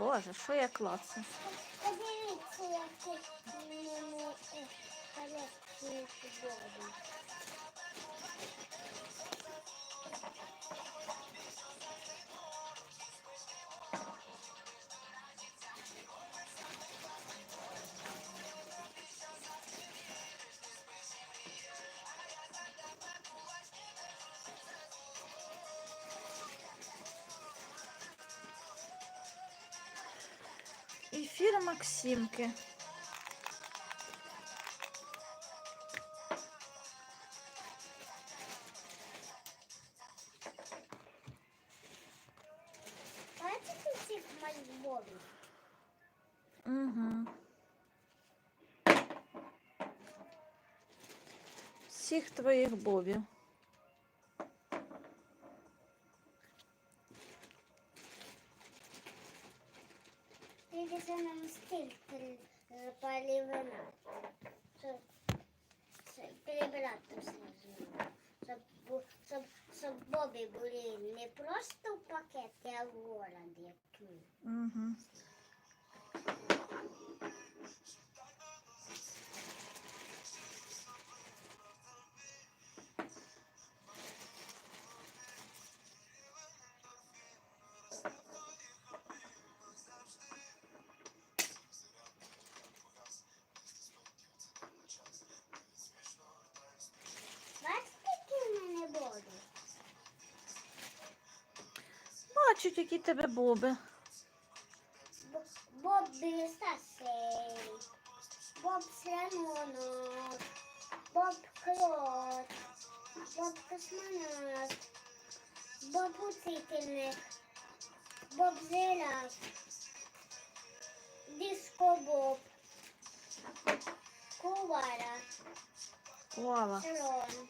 Боже, що я клацаю? Подивіться, який мене Ефір Максимки. Бачите цих мальбовів? Угу. Всіх твоїх бобів. Це нам стільки вина. Перебрати все знову. Щоб, бобі були не просто в пакеті, а в городі. Угу. Бачать, які тебе боби. Б- Бобі Стасей, Боб Слононок, Боб Крот, Боб Космонавт, Боб Учительник, Боб Зираф, Диско Боб, Кувара, Коала. Слон,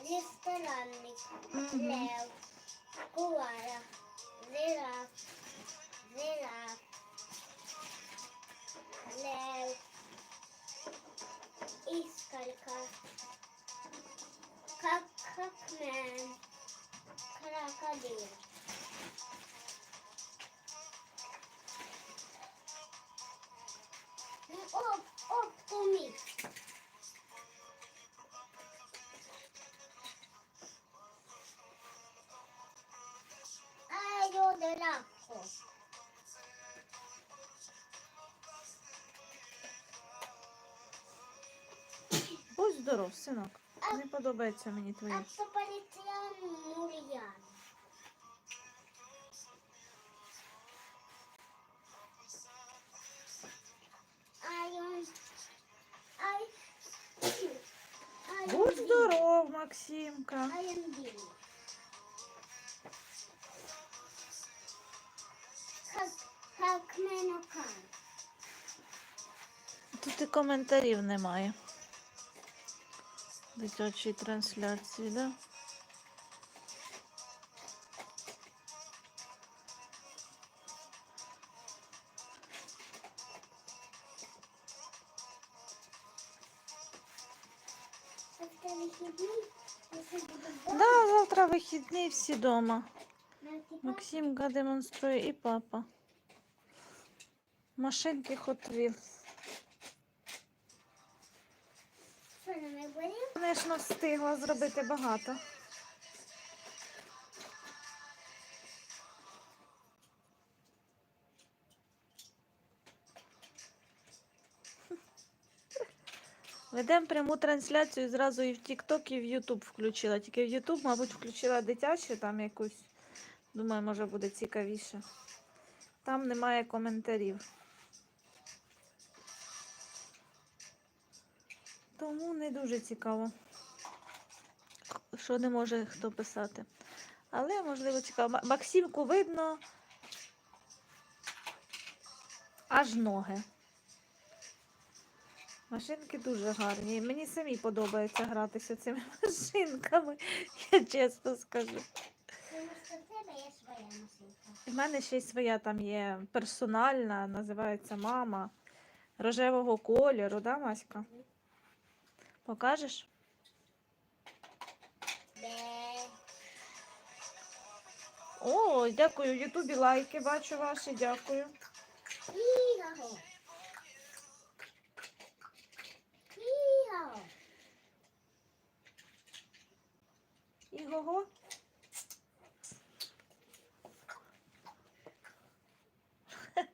Ресторанник, Мгм. Лев, Kuvara. Ziraf. Ziraf. Lev. İskalka. Kakakmen. Krakadil. Здоров, синок. Не подобається мені Мурьян. Айон. Ай. Будь здоров, Максимка. Тут і коментарів немає. Дитячої трансляції, да? Да, завтра вихідний всі дома. Максимка демонструє і папа. Машинки Hot Wheels. Що мене болів? Звісно, встигла зробити багато. Ведемо пряму трансляцію зразу і в TikTok, і в YouTube включила. Тільки в YouTube, мабуть, включила дитячу там якусь. Думаю, може буде цікавіше. Там немає коментарів. Тому не дуже цікаво, що не може хто писати. Але, можливо, цікаво. Максимку видно аж ноги. Машинки дуже гарні. Мені самі подобається гратися цими машинками, я чесно скажу. У мене ще й своя там є персональна, називається мама рожевого кольору, да, Маська? Покажеш? О, дякую. Ютубі лайки бачу ваші, дякую. Іго. Іго.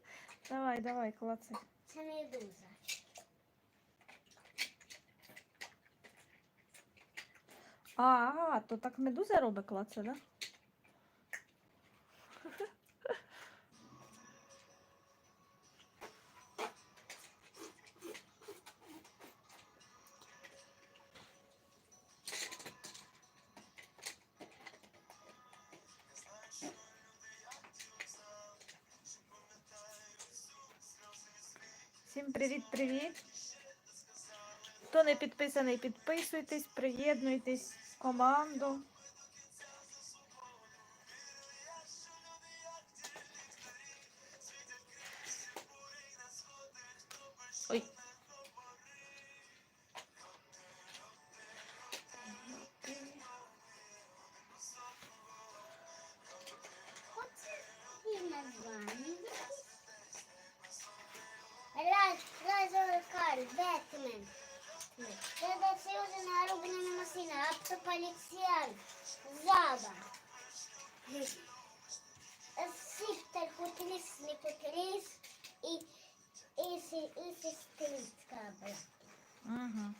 Давай, давай, клацай. Це медуза. А, то так медуза робить клацай, да? Не підписаний, підписуйтесь, приєднуйтесь в команду. Ой. Автополициан, Жаба. Сифтер, Хутрис, Ликутрис и, и, си- и сестричка. бля. Угу.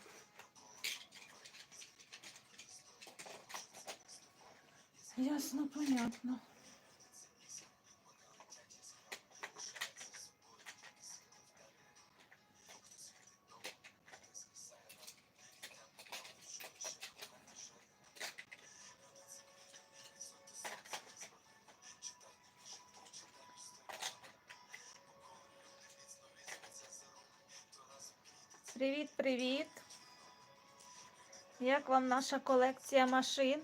Ясно, понятно. Привіт, привіт. Як вам наша колекція машин?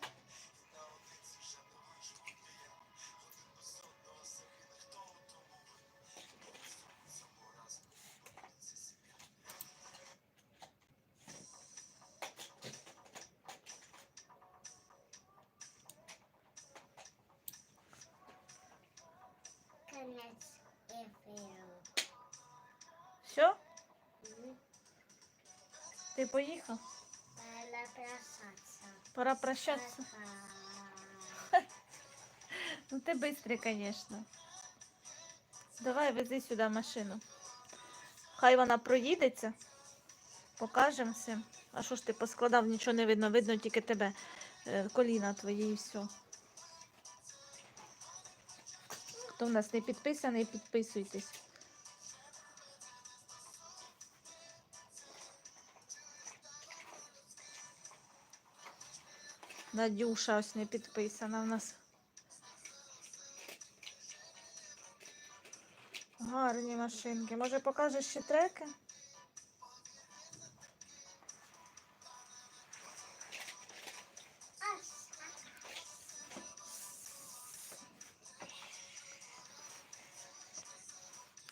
Пора Ну ти бистрий, звісно. Давай вези сюди машину. Хай вона проїдеться. Покажемо всім. А що ж ти поскладав, нічого не видно, видно тільки тебе, е, коліна твої і все. Хто в нас не підписаний, підписуйтесь. Надюша ось не підписана в нас. Гарні машинки. Може покажеш ще треки?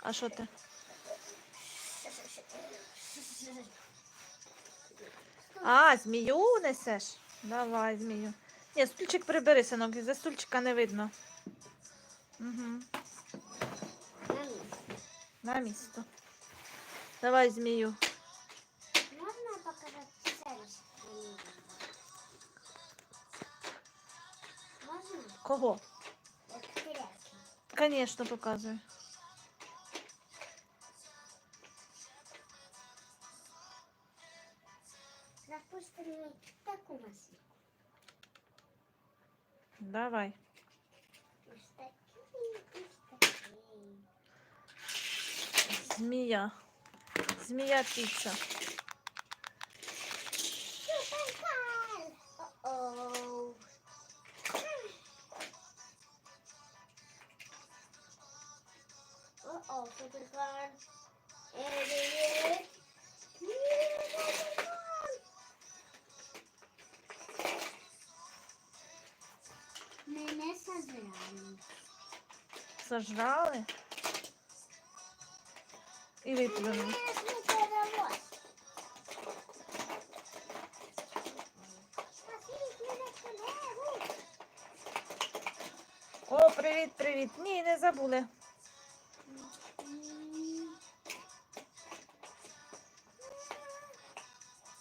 А що ти? А, змію несеш? Давай, змію. Ні, стульчик прибери, синок, за стульчика не видно. Угу. На місто. Давай змію. Можно показать цель? Можно? Кого? Интересно. Конечно, показуй. Запусти мені таку машинку. Давай. Ось такий, ось такий. Змія. Змія піца. Суперкар! О-оу. О-оу, суперкар. Е-е-е. Сожрали. І виплюнули. Колегу. привіт, привіт. Ні, не забули.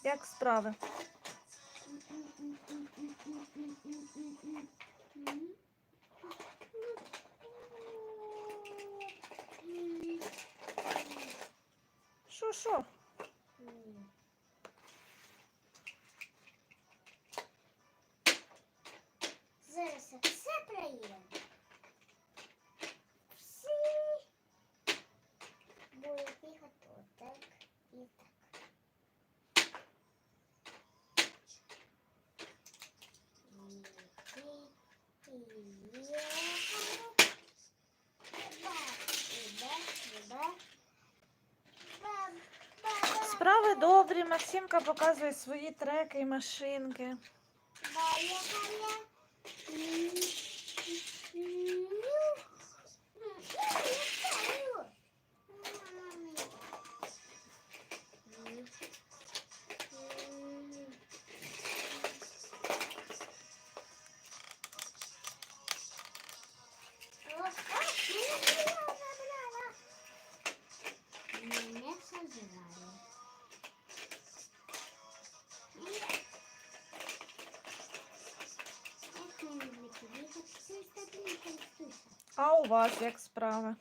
Як справи? Що, що? Зараз я все проїдемо. Всі буде бігати отак і так. І, і, і, їхали. Ба, і ба, і ба. Ба, ба, ба. Справи добрі. Максимка показує свої треки і машинки. А у вас як справи?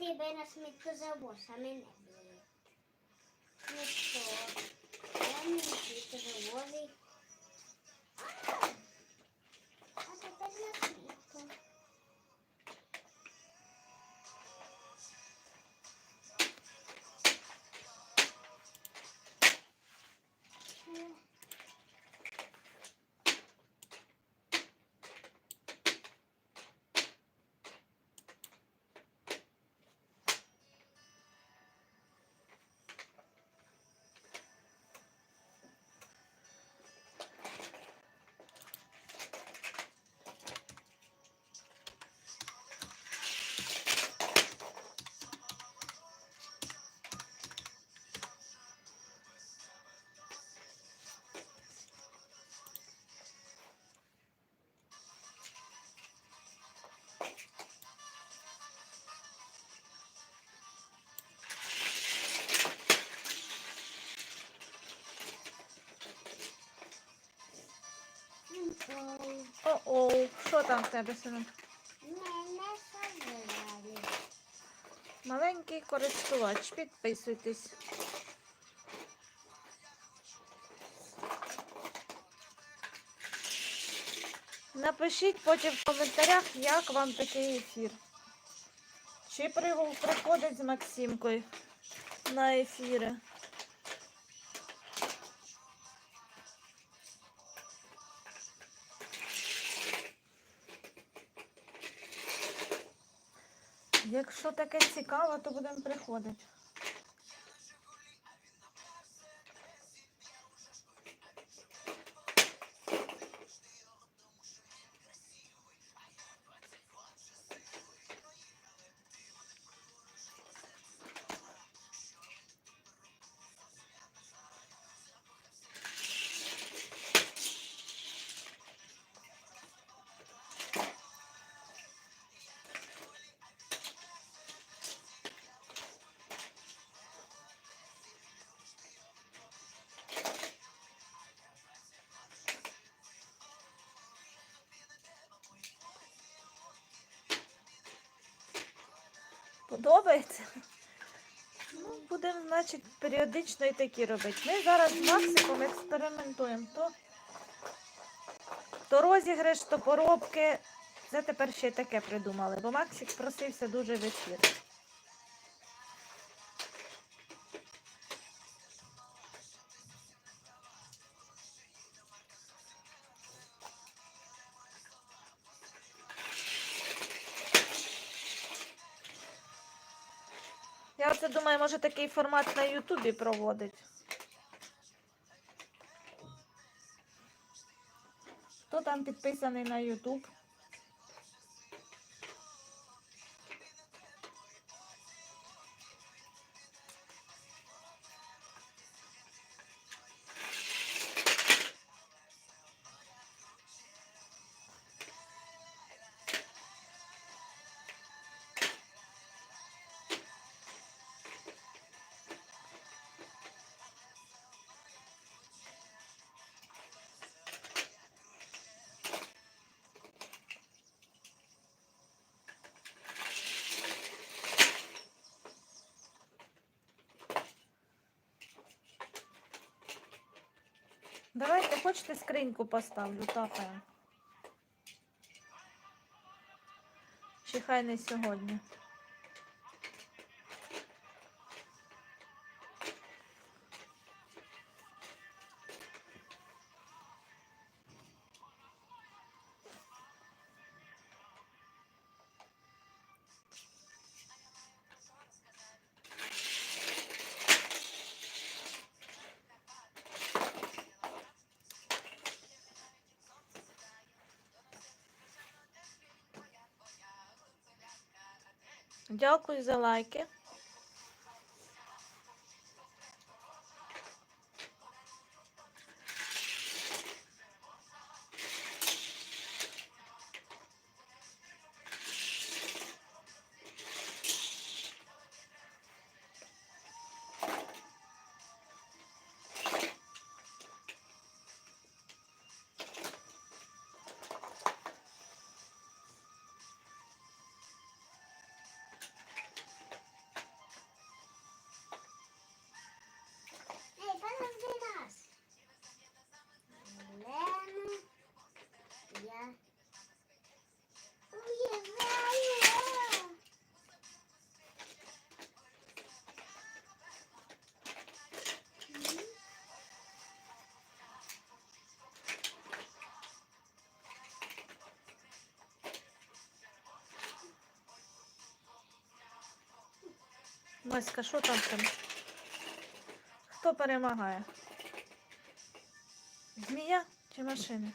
Тебе на сміттєзавоз, а мене вірили. Ну що, я не сміттєзавози. О-оу, що там в тебе, сожрали. Маленький користувач, підписуйтесь. Напишіть потім в коментарях, як вам такий ефір. Чи приходить з Максимкою на ефіри. Якщо таке цікаво, то будемо приходити. Подобається? Ну, будемо, значить, періодично і такі робити. Ми зараз з Максиком експериментуємо. То, то розіграш, то поробки. Це тепер ще й таке придумали, бо Максик просився дуже в ефір. Думаю, може такий формат на Ютубі проводить. Хто там підписаний на Ютуб? Давайте, хочете скриньку поставлю, тапаємо. Чи хай не сьогодні. Дякую за лайки. Маська, що там там? Хто перемагає? Змія чи машини?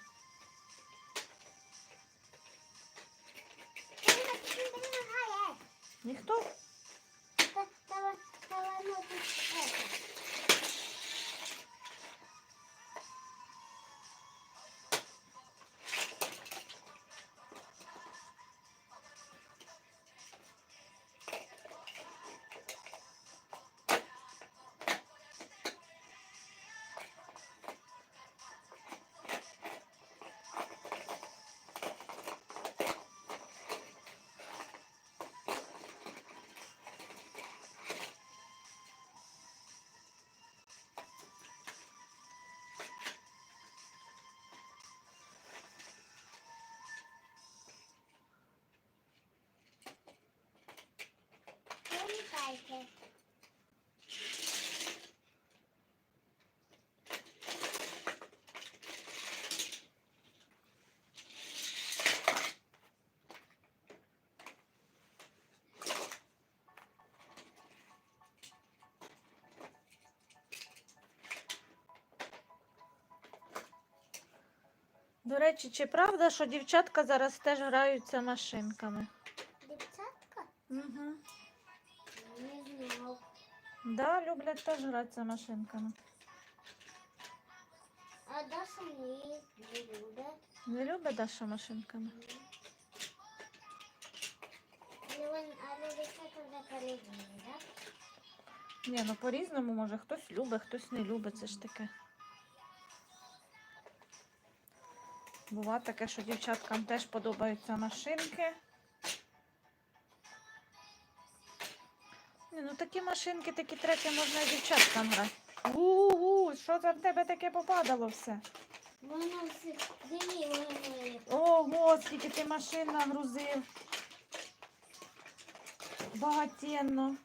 Почекайте. До речі, чи правда, що дівчатка зараз теж граються машинками? Дівчатка? Угу. Не. Да, люблять теж гратися машинками. А Даша ні, не любить. Не любить Даша машинками? Так? Ні, ну по-різному може хтось любить, хтось не любить, це ж таке. Бува таке, що дівчаткам теж подобаються машинки. Ні, ну такі машинки, такі треки можна і дівчаткам грати. У-у-у, що там в тебе таке попадало все? Воно все, диви, воно Ого, скільки ти машин нагрузив. Багатенно.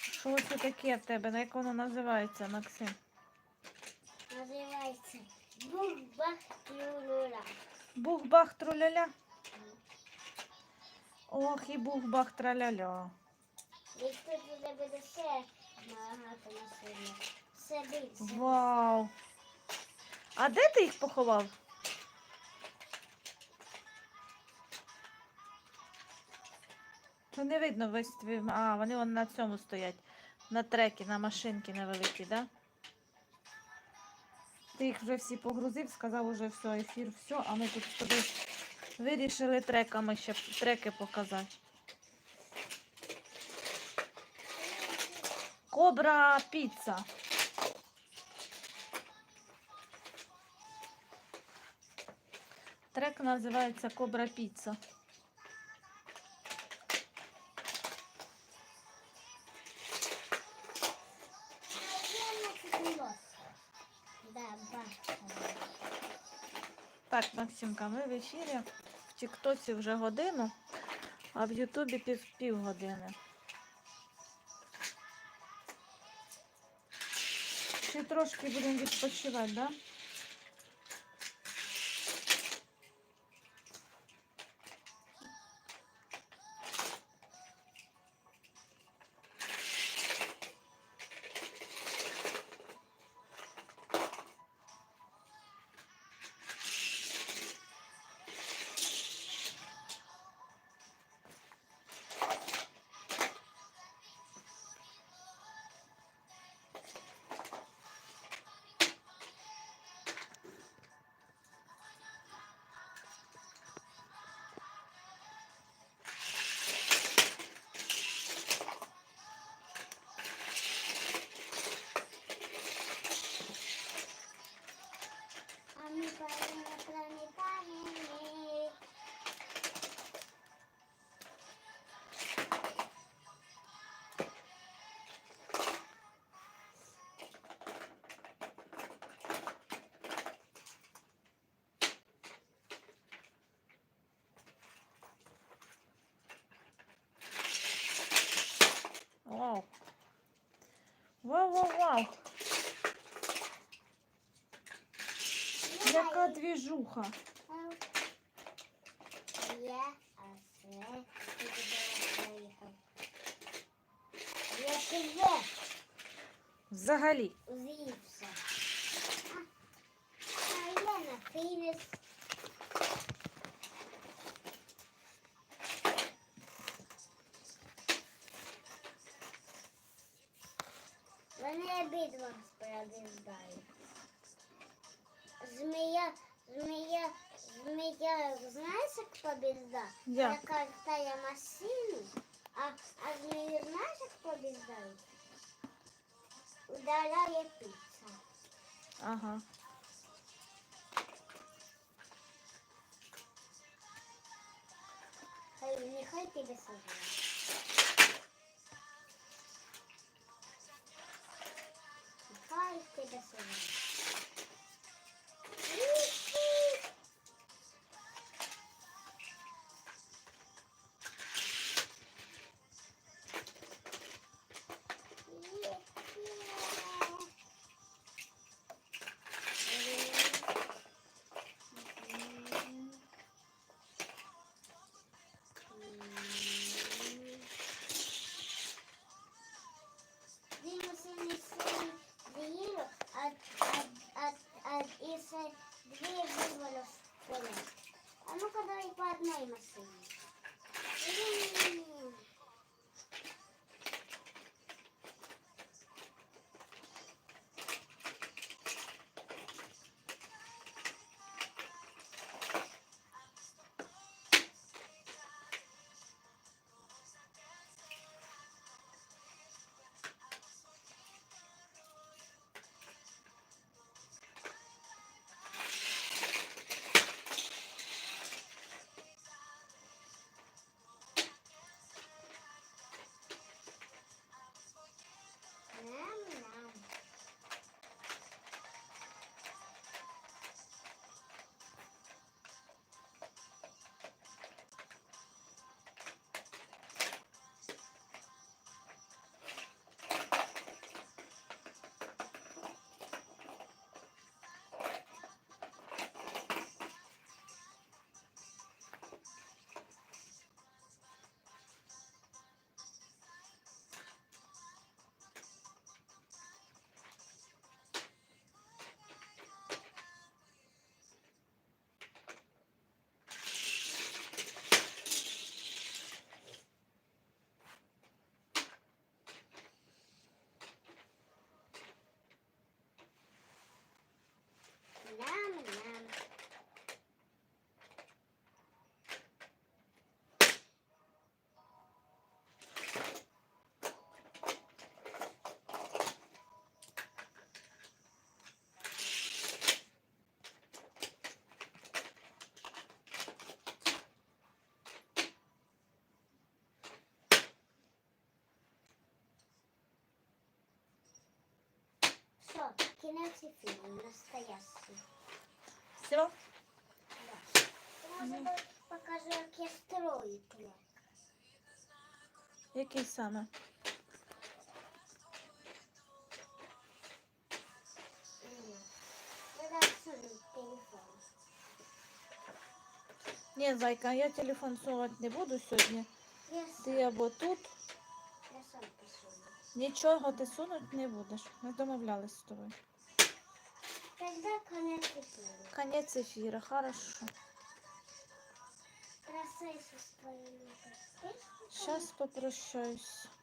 Що це таке в тебе? Як воно називається, Максим? називається Бух-бах труляля. Ох, і бух-бах більше. Вау. А де ти їх поховав? То не видно весь твій. А, вони вон на цьому стоять. На трекі, на машинки невеликі, да? Ти їх вже всі погрузив, сказав уже все, ефір, все, а ми тут з вирішили треками ще треки показати. Кобра піца. Трек називається Кобра Піца. Так, Максимка, ми в ефірі. В Тіктоці вже годину, а в Ютубі пів півгодини. Ще трошки будемо відпочивати, да? Вау, вау, вау. Яка двіжуха. Я, а це ти туди поїхав. Я тебе Взагалі. звівся. А я на фініс. Тая машину, а, а змію знаєш, як побіждають? Ударяє піца. Ага. Хай, нехай тебе сажає. Нехай тебе Niye biz böyle? Ama kadar ibadet neymesin? Ням-ням. Все, кінець ефіру, настоящий. Все? Да. Може, покажу, як я строю клек. Який саме? Ні, зайка, я телефон сувати не буду сьогодні. Я Ти або тут, я сам нічого ти сунуть не будеш. Ми домовлялись з тобою. Тогда конец эфира? Конец эфира, хорошо. Зараз попрощаюсь.